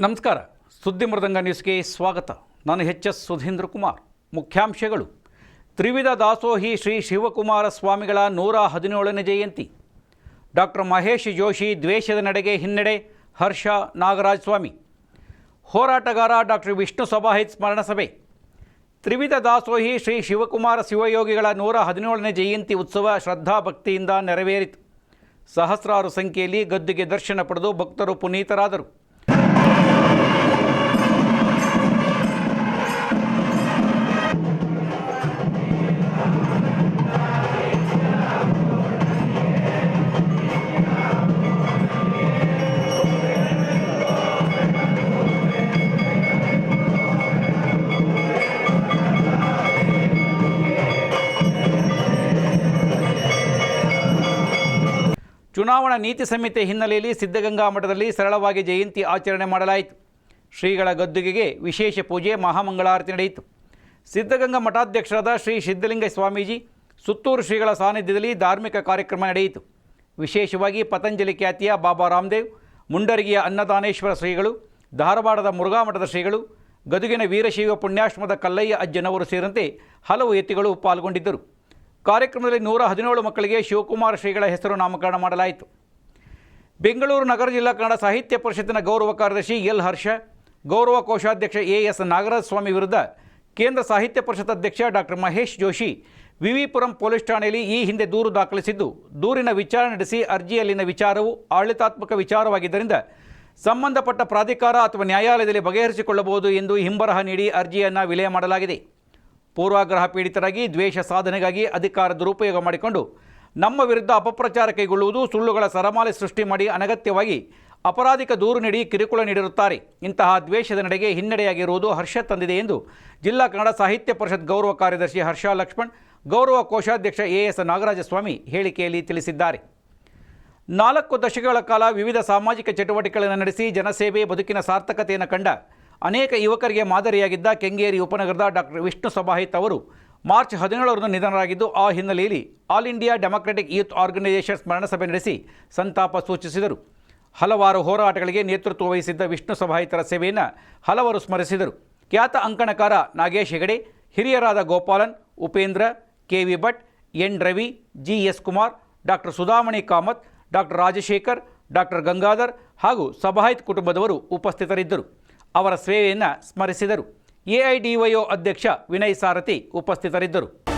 ನಮಸ್ಕಾರ. ಸುದ್ದಿ ಮೃದಂಗ ನ್ಯೂಸ್ಗೆ ಸ್ವಾಗತ. ನಾನು ಎಚ್ ಎಸ್ ಸುಧೀಂದ್ರ ಕುಮಾರ್. ಮುಖ್ಯಾಂಶಗಳು. ತ್ರಿವಿಧ ದಾಸೋಹಿ ಶ್ರೀ ಶಿವಕುಮಾರ ಸ್ವಾಮಿಗಳ ನೂರ ಹದಿನೇಳನೇ ಜಯಂತಿ. ಡಾಕ್ಟರ್ ಮಹೇಶ್ ಜೋಶಿ ದ್ವೇಷದ ನಡೆಗೆ ಹಿನ್ನಡೆ, ಹರ್ಷ ನಾಗರಾಜ್ ಸ್ವಾಮಿ. ಹೋರಾಟಗಾರ ಡಾಕ್ಟರ್ ವಿಷ್ಣು ಸಭಾಹಿತ್ ಸ್ಮರಣ ಸಭೆ ತ್ರಿವಿಧ ದಾಸೋಹಿ ಶ್ರೀ ಶಿವಕುಮಾರ ಶಿವಯೋಗಿಗಳ ನೂರ ಹದಿನೇಳನೇ ಜಯಂತಿ ಉತ್ಸವ ಶ್ರದ್ಧಾ ಭಕ್ತಿಯಿಂದ ನೆರವೇರಿತು. ಸಹಸ್ರಾರು ಸಂಖ್ಯೆಯಲ್ಲಿ ಗದ್ದುಗೆ ದರ್ಶನ ಪಡೆದು ಭಕ್ತರು ಪುನೀತರಾದರು. ಚುನಾವಣಾ ನೀತಿ ಸಂಹಿತೆ ಹಿನ್ನೆಲೆಯಲ್ಲಿ ಸಿದ್ಧಗಂಗಾ ಮಠದಲ್ಲಿ ಸರಳವಾಗಿ ಜಯಂತಿ ಆಚರಣೆ ಮಾಡಲಾಯಿತು. ಶ್ರೀಗಳ ಗದ್ದುಗೆಗೆ ವಿಶೇಷ ಪೂಜೆ, ಮಹಾಮಂಗಳಾರತಿ ನಡೆಯಿತು. ಸಿದ್ಧಗಂಗಾ ಮಠಾಧ್ಯಕ್ಷರಾದ ಶ್ರೀ ಸಿದ್ಧಲಿಂಗ ಸ್ವಾಮೀಜಿ ಸುತ್ತೂರು ಶ್ರೀಗಳ ಸಾನ್ನಿಧ್ಯದಲ್ಲಿ ಧಾರ್ಮಿಕ ಕಾರ್ಯಕ್ರಮ ನಡೆಯಿತು. ವಿಶೇಷವಾಗಿ ಪತಂಜಲಿ ಖ್ಯಾತಿಯ ಬಾಬಾ ರಾಮದೇವ್, ಮುಂಡರಗಿಯ ಅನ್ನದಾನೇಶ್ವರ ಶ್ರೀಗಳು, ಧಾರವಾಡದ ಮುರುಘಾ ಮಠದ ಶ್ರೀಗಳು, ಗದುಗಿನ ವೀರಶೈವ ಪುಣ್ಯಾಶ್ರಮದ ಕಲ್ಲಯ್ಯ ಅಜ್ಜನವರು ಸೇರಿದಂತೆ ಹಲವು ಯತಿಗಳು ಪಾಲ್ಗೊಂಡಿದ್ದರು. ಕಾರ್ಯಕ್ರಮದಲ್ಲಿ ನೂರ ಹದಿನೇಳು ಮಕ್ಕಳಿಗೆ ಶಿವಕುಮಾರ ಶ್ರೀಗಳ ಹೆಸರು ನಾಮಕರಣ ಮಾಡಲಾಯಿತು. ಬೆಂಗಳೂರು ನಗರ ಜಿಲ್ಲಾ ಕನ್ನಡ ಸಾಹಿತ್ಯ ಪರಿಷತ್ತಿನ ಗೌರವ ಕಾರ್ಯದರ್ಶಿ ಎಲ್ ಹರ್ಷ, ಗೌರವ ಕೋಶಾಧ್ಯಕ್ಷ ಎ ಎಸ್ ನಾಗರಾಜ ಸ್ವಾಮಿ ವಿರುದ್ಧ ಕೇಂದ್ರ ಸಾಹಿತ್ಯ ಪರಿಷತ್ ಅಧ್ಯಕ್ಷ ಡಾಕ್ಟರ್ ಮಹೇಶ್ ಜೋಶಿ, ವಿವಿಪುರಂ ಪೊಲೀಸ್ ಠಾಣೆಯಲ್ಲಿ ಈ ಹಿಂದೆ ದೂರು ದಾಖಲಿಸಿದ್ದು. ದೂರಿನ ವಿಚಾರಣೆ ನಡೆಸಿ ಅರ್ಜಿಯಲ್ಲಿನ ವಿಚಾರವು ಆಡಳಿತಾತ್ಮಕ ವಿಚಾರವಾಗಿದ್ದರಿಂದ ಸಂಬಂಧಪಟ್ಟ ಪ್ರಾಧಿಕಾರ ಅಥವಾ ನ್ಯಾಯಾಲಯದಲ್ಲಿ ಬಗೆಹರಿಸಿಕೊಳ್ಳಬಹುದು ಎಂದು ಹಿಂಬರಹ ನೀಡಿ ಅರ್ಜಿಯನ್ನು ವಿಲೇ ಮಾಡಲಾಗಿದೆ. ಪೂರ್ವಾಗ್ರಹ ಪೀಡಿತರಾಗಿ ದ್ವೇಷ ಸಾಧನೆಗಾಗಿ ಅಧಿಕಾರ ದುರುಪಯೋಗ ಮಾಡಿಕೊಂಡು ನಮ್ಮ ವಿರುದ್ಧ ಅಪಪ್ರಚಾರ ಕೈಗೊಳ್ಳುವುದು ಸುಳ್ಳುಗಳ ಸರಮಾಲೆ ಸೃಷ್ಟಿ ಮಾಡಿ ಅನಗತ್ಯವಾಗಿ ಅಪರಾಧಿಕ ದೂರು ನೀಡಿ ಕಿರುಕುಳ ನೀಡಿರುತ್ತಾರೆ. ಇಂತಹ ದ್ವೇಷದ ನಡೆಗೆ ಹಿನ್ನಡೆಯಾಗಿರುವುದು ಹರ್ಷ ತಂದಿದೆ ಎಂದು ಜಿಲ್ಲಾ ಕನ್ನಡ ಸಾಹಿತ್ಯ ಪರಿಷತ್ ಗೌರವ ಕಾರ್ಯದರ್ಶಿ ಹರ್ಷ ಲಕ್ಷ್ಮಣ್, ಗೌರವ ಕೋಶಾಧ್ಯಕ್ಷ ಎ ಎಸ್ ನಾಗರಾಜಸ್ವಾಮಿ ಹೇಳಿಕೆಯಲ್ಲಿ ತಿಳಿಸಿದ್ದಾರೆ. ನಾಲ್ಕು ದಶಕಗಳ ಕಾಲ ವಿವಿಧ ಸಾಮಾಜಿಕ ಚಟುವಟಿಕೆಗಳನ್ನು ನಡೆಸಿ ಜನಸೇವೆ ಬದುಕಿನ ಸಾರ್ಥಕತೆಯನ್ನು ಕಂಡ ಅನೇಕ ಯುವಕರಿಗೆ ಮಾದರಿಯಾಗಿದ್ದ ಕೆಂಗೇರಿ ಉಪನಗರದ ಡಾಕ್ಟರ್ ವಿಷ್ಣು ಸಭಾಹಿತ್ ಅವರು ಮಾರ್ಚ್ ಹದಿನೇಳರಂದು ನಿಧನರಾಗಿದ್ದು, ಆ ಹಿನ್ನೆಲೆಯಲ್ಲಿ all India democratic youth organisation ಸ್ಮರಣಸಭೆ ನಡೆಸಿ ಸಂತಾಪ ಸೂಚಿಸಿದರು. ಹಲವಾರು ಹೋರಾಟಗಳಿಗೆ ನೇತೃತ್ವ ವಹಿಸಿದ್ದ ವಿಷ್ಣು ಸಭಾಹಿತರ ಸೇವೆಯನ್ನು ಹಲವರು ಸ್ಮರಿಸಿದರು. ಖ್ಯಾತ ಅಂಕಣಕಾರ ನಾಗೇಶ್ ಹೆಗಡೆ, ಹಿರಿಯರಾದ Gopalan, Upendra K V Bhat, N. Ravi G S Kumar, doctor Sudhamani Kamath, doctor Rajashekar, doctor Gangadhar ಹಾಗೂ ಸಭಾಹಿತ್ ಕುಟುಂಬದವರು ಉಪಸ್ಥಿತರಿದ್ದರು. ಅವರ ಸೇವೆಯನ್ನು ಸ್ಮರಿಸಿದರು. ಎಐಡಿವೈಒ ಅಧ್ಯಕ್ಷ ವಿನಯ್ ಸಾರಥಿ ಉಪಸ್ಥಿತರಿದ್ದರು.